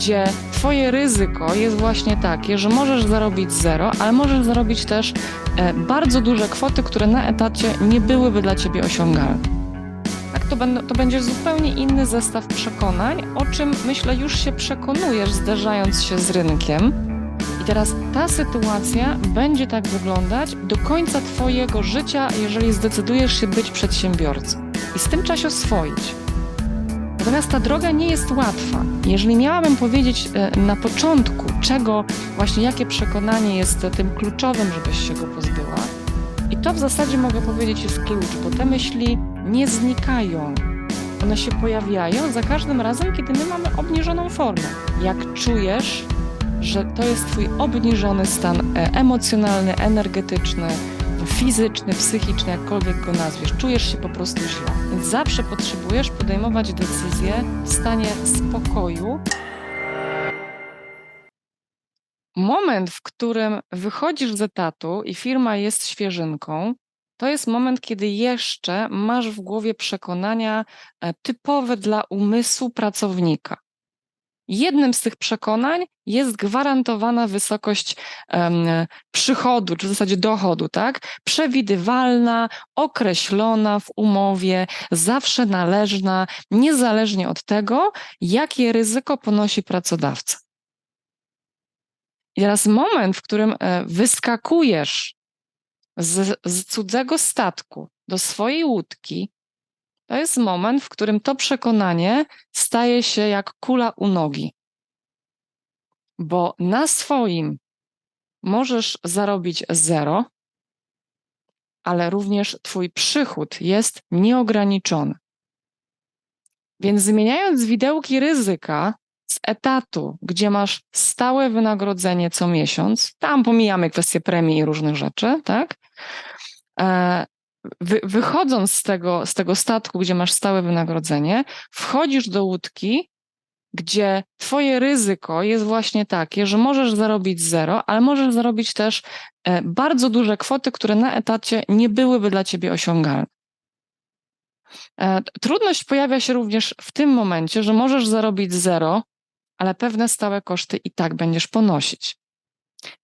gdzie Twoje ryzyko jest właśnie takie, że możesz zarobić zero, ale możesz zarobić też e, bardzo duże kwoty, które na etacie nie byłyby dla Ciebie osiągalne. Tak, to, to będzie zupełnie inny zestaw przekonań, o czym myślę już się przekonujesz, zderzając się z rynkiem. I teraz ta sytuacja będzie tak wyglądać do końca Twojego życia, jeżeli zdecydujesz się być przedsiębiorcą. I z tym trzeba się oswoić. Natomiast ta droga nie jest łatwa. Jeżeli miałabym powiedzieć e, na początku, czego, właśnie jakie przekonanie jest tym kluczowym, żebyś się go pozbyła, i to w zasadzie mogę powiedzieć jest klucz, bo te myśli nie znikają. One się pojawiają za każdym razem, kiedy my mamy obniżoną formę. Jak czujesz, że to jest Twój obniżony stan e, emocjonalny, energetyczny, fizyczny, psychiczny, jakkolwiek go nazwiesz, czujesz się po prostu źle. Więc zawsze potrzebujesz podejmować decyzje w stanie spokoju. Moment, w którym wychodzisz z etatu i firma jest świeżynką, to jest moment, kiedy jeszcze masz w głowie przekonania e, typowe dla umysłu pracownika. Jednym z tych przekonań jest gwarantowana wysokość um, przychodu, czy w zasadzie dochodu, tak? Przewidywalna, określona w umowie, zawsze należna, niezależnie od tego, jakie ryzyko ponosi pracodawca. I teraz moment, w którym e, wyskakujesz z, z cudzego statku do swojej łódki, to jest moment, w którym to przekonanie staje się jak kula u nogi. Bo na swoim możesz zarobić zero, ale również Twój przychód jest nieograniczony. Więc zmieniając widełki ryzyka z etatu, gdzie masz stałe wynagrodzenie co miesiąc, tam pomijamy kwestie premii i różnych rzeczy, tak? Wy, wychodząc z tego, z tego statku, gdzie masz stałe wynagrodzenie, wchodzisz do łódki, gdzie twoje ryzyko jest właśnie takie, że możesz zarobić zero, ale możesz zarobić też e, bardzo duże kwoty, które na etacie nie byłyby dla ciebie osiągalne. E, trudność pojawia się również w tym momencie, że możesz zarobić zero, ale pewne stałe koszty i tak będziesz ponosić.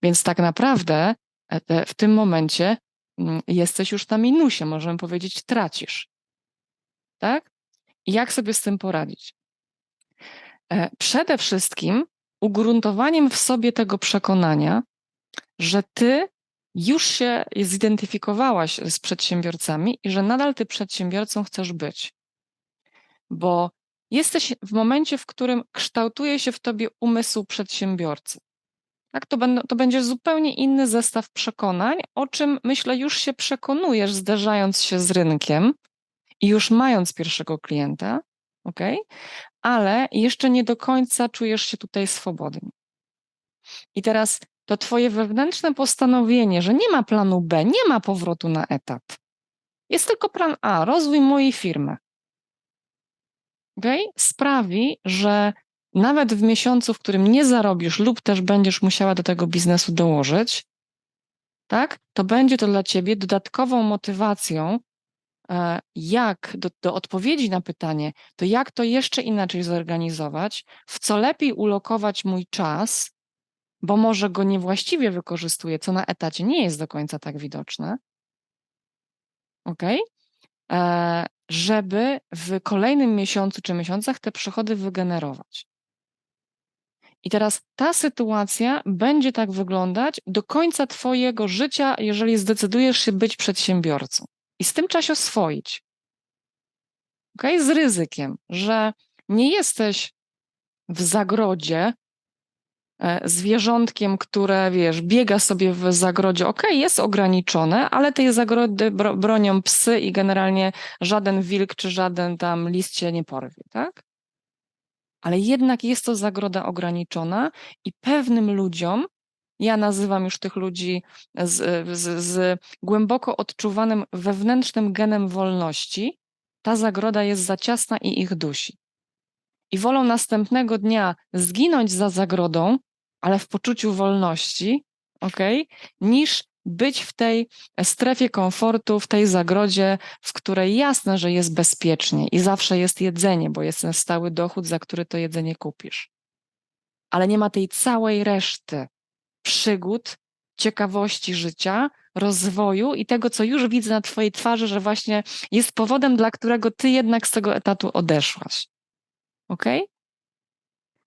Więc tak naprawdę e, w tym momencie jesteś już na minusie, możemy powiedzieć, tracisz. Tak? Jak sobie z tym poradzić? E, przede wszystkim ugruntowaniem w sobie tego przekonania, że ty już się zidentyfikowałaś z przedsiębiorcami i że nadal ty przedsiębiorcą chcesz być. Bo jesteś w momencie, w którym kształtuje się w tobie umysł przedsiębiorcy. Tak, to, to będzie zupełnie inny zestaw przekonań, o czym myślę już się przekonujesz, zderzając się z rynkiem i już mając pierwszego klienta, ok? Ale jeszcze nie do końca czujesz się tutaj swobodnie. I teraz to Twoje wewnętrzne postanowienie, że nie ma planu B, nie ma powrotu na etat. Jest tylko plan A, rozwój mojej firmy. Okay? Sprawi, że nawet w miesiącu, w którym nie zarobisz lub też będziesz musiała do tego biznesu dołożyć, tak, to będzie to dla ciebie dodatkową motywacją, e, jak do, do odpowiedzi na pytanie, to jak to jeszcze inaczej zorganizować, w co lepiej ulokować mój czas, bo może go niewłaściwie wykorzystuję, co na etacie nie jest do końca tak widoczne. Ok? E, żeby w kolejnym miesiącu czy miesiącach te przychody wygenerować. I teraz ta sytuacja będzie tak wyglądać do końca Twojego życia, jeżeli zdecydujesz się być przedsiębiorcą. I z tym trzeba się oswoić. Okay? Z ryzykiem, że nie jesteś w zagrodzie e, zwierzątkiem, które, wiesz, biega sobie w zagrodzie. Ok, jest ograniczone, ale tej zagrody bronią psy i generalnie żaden wilk czy żaden tam list się nie porwie, tak? Ale jednak jest to zagroda ograniczona i pewnym ludziom, ja nazywam już tych ludzi z, z, z głęboko odczuwanym wewnętrznym genem wolności, ta zagroda jest za ciasna i ich dusi. I wolą następnego dnia zginąć za zagrodą, ale w poczuciu wolności, ok, niż być w tej strefie komfortu, w tej zagrodzie, w której jasne, że jest bezpiecznie i zawsze jest jedzenie, bo jest ten stały dochód, za który to jedzenie kupisz. ale nie ma tej całej reszty przygód, ciekawości życia, rozwoju i tego, co już widzę na Twojej twarzy, że właśnie jest powodem, dla którego Ty jednak z tego etatu odeszłaś. Ok?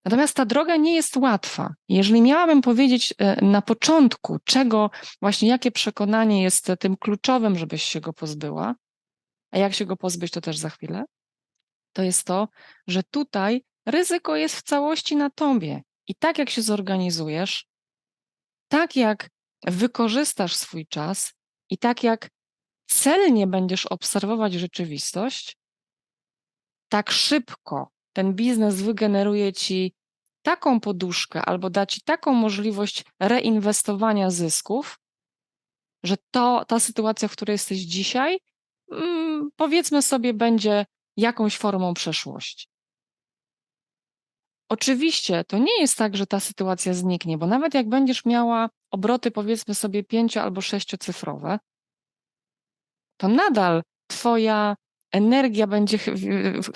Natomiast ta droga nie jest łatwa. Jeżeli miałabym powiedzieć e, na początku, czego właśnie, jakie przekonanie jest tym kluczowym, żebyś się go pozbyła, a jak się go pozbyć, to też za chwilę, to jest to, że tutaj ryzyko jest w całości na tobie. I tak jak się zorganizujesz, tak jak wykorzystasz swój czas i tak jak celnie będziesz obserwować rzeczywistość, tak szybko ten biznes wygeneruje ci taką poduszkę albo da ci taką możliwość reinwestowania zysków, że to ta sytuacja, w której jesteś dzisiaj, mm, powiedzmy sobie, będzie jakąś formą przeszłości. Oczywiście to nie jest tak, że ta sytuacja zniknie, bo nawet jak będziesz miała obroty, powiedzmy sobie, pięcio albo sześciocyfrowe, to nadal Twoja energia będzie ch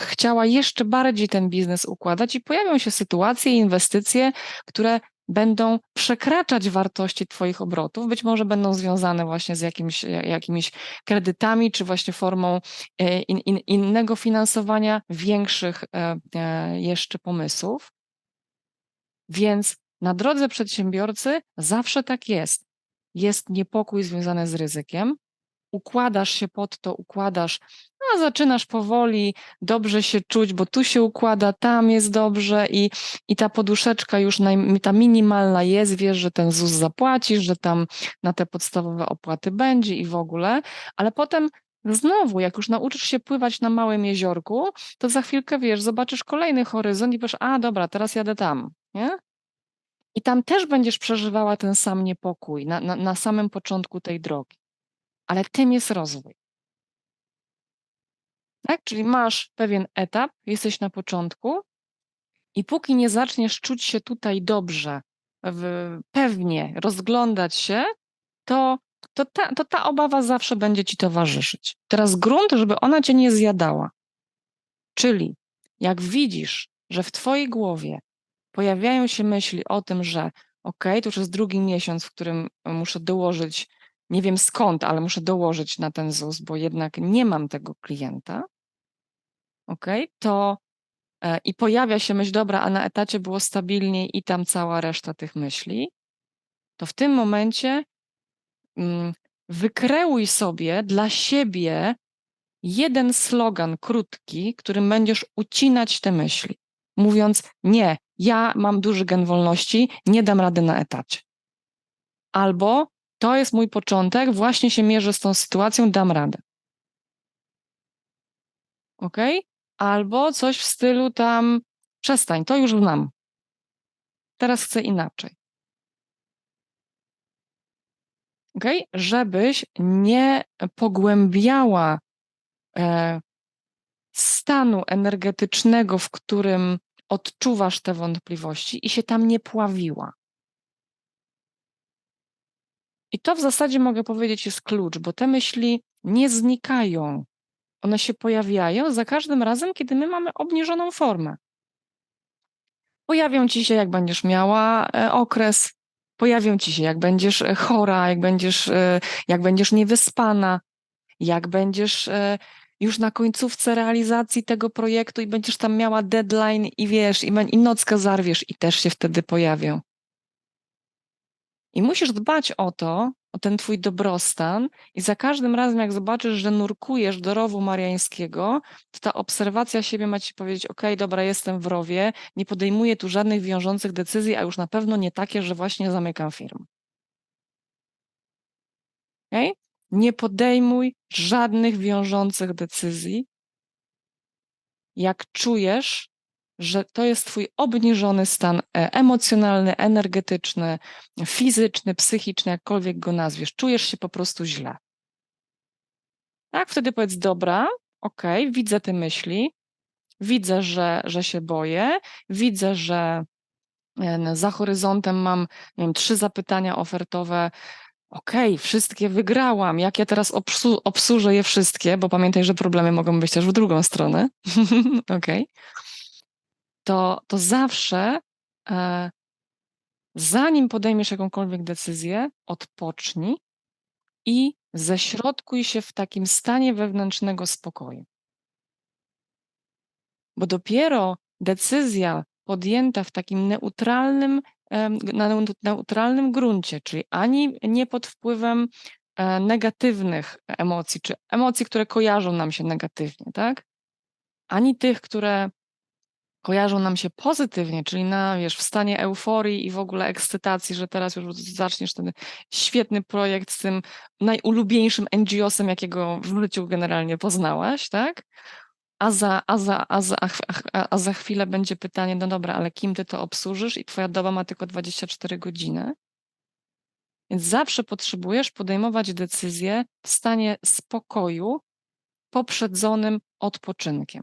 chciała jeszcze bardziej ten biznes układać i pojawią się sytuacje inwestycje, które będą przekraczać wartości Twoich obrotów, być może będą związane właśnie z jakimś, jakimiś kredytami, czy właśnie formą e, in, in, innego finansowania większych e, e, jeszcze pomysłów. Więc na drodze przedsiębiorcy zawsze tak jest. Jest niepokój związany z ryzykiem, układasz się pod to, układasz, zaczynasz powoli dobrze się czuć, bo tu się układa, tam jest dobrze i, i ta poduszeczka już naj, ta minimalna jest, wiesz, że ten ZUS zapłacisz, że tam na te podstawowe opłaty będzie i w ogóle, ale potem Znowu, jak już nauczysz się pływać na małym jeziorku, to za chwilkę wiesz, zobaczysz kolejny horyzont i powiesz, a dobra, teraz jadę tam, nie? I tam też będziesz przeżywała ten sam niepokój na, na, na samym początku tej drogi ale tym jest rozwój. Tak? Czyli masz pewien etap, jesteś na początku i póki nie zaczniesz czuć się tutaj dobrze, pewnie rozglądać się, to, to, ta, to ta obawa zawsze będzie ci towarzyszyć. Teraz grunt, żeby ona cię nie zjadała. Czyli jak widzisz, że w twojej głowie pojawiają się myśli o tym, że ok, to już jest drugi miesiąc, w którym muszę dołożyć nie wiem skąd, ale muszę dołożyć na ten ZUS, bo jednak nie mam tego klienta, ok, to e, i pojawia się myśl, dobra, a na etacie było stabilniej i tam cała reszta tych myśli, to w tym momencie mm, wykreuj sobie dla siebie jeden slogan krótki, którym będziesz ucinać te myśli, mówiąc: Nie, ja mam duży gen wolności, nie dam rady na etacie. Albo to jest mój początek, właśnie się mierzę z tą sytuacją, dam radę. Ok? Albo coś w stylu tam, przestań, to już znam. Teraz chcę inaczej. Ok? Żebyś nie pogłębiała e, stanu energetycznego, w którym odczuwasz te wątpliwości i się tam nie pławiła. I to w zasadzie mogę powiedzieć jest klucz, bo te myśli nie znikają. One się pojawiają za każdym razem, kiedy my mamy obniżoną formę. Pojawią ci się, jak będziesz miała e, okres, pojawią ci się, jak będziesz e, chora, jak będziesz, e, jak będziesz niewyspana, jak będziesz już na końcówce realizacji tego projektu i będziesz tam miała deadline i wiesz, i, i nockę zarwiesz i też się wtedy pojawią. I musisz dbać o to, o ten twój dobrostan i za każdym razem, jak zobaczysz, że nurkujesz do rowu mariańskiego, to ta obserwacja siebie ma ci powiedzieć, ok, dobra, jestem w rowie, nie podejmuję tu żadnych wiążących decyzji, a już na pewno nie takie, że właśnie zamykam firmę. Okay? Nie podejmuj żadnych wiążących decyzji, jak czujesz, że to jest Twój obniżony stan e, emocjonalny, energetyczny, fizyczny, psychiczny, jakkolwiek go nazwiesz. Czujesz się po prostu źle. Tak, wtedy powiedz: Dobra, okej, okay, widzę te myśli, widzę, że, że się boję, widzę, że e, za horyzontem mam nie wiem, trzy zapytania ofertowe. Okej, okay, wszystkie wygrałam. Jak ja teraz obsłużę je wszystkie, bo pamiętaj, że problemy mogą być też w drugą stronę. Okej. Okay to, to zawsze e, zanim podejmiesz jakąkolwiek decyzję, odpocznij i ześrodkuj się w takim stanie wewnętrznego spokoju. Bo dopiero decyzja podjęta w takim neutralnym, em, na neu- neutralnym gruncie, czyli ani nie pod wpływem e, negatywnych emocji, czy emocji, które kojarzą nam się negatywnie, tak? Ani tych, które kojarzą nam się pozytywnie, czyli na, wiesz, w stanie euforii i w ogóle ekscytacji, że teraz już zaczniesz ten świetny projekt z tym najulubieńszym NGO-sem, jakiego w życiu generalnie poznałaś, tak? A za, a, za, a, za, a, a za chwilę będzie pytanie, no dobra, ale kim ty to obsłużysz i twoja doba ma tylko 24 godziny? Więc zawsze potrzebujesz podejmować decyzje w stanie spokoju, poprzedzonym odpoczynkiem.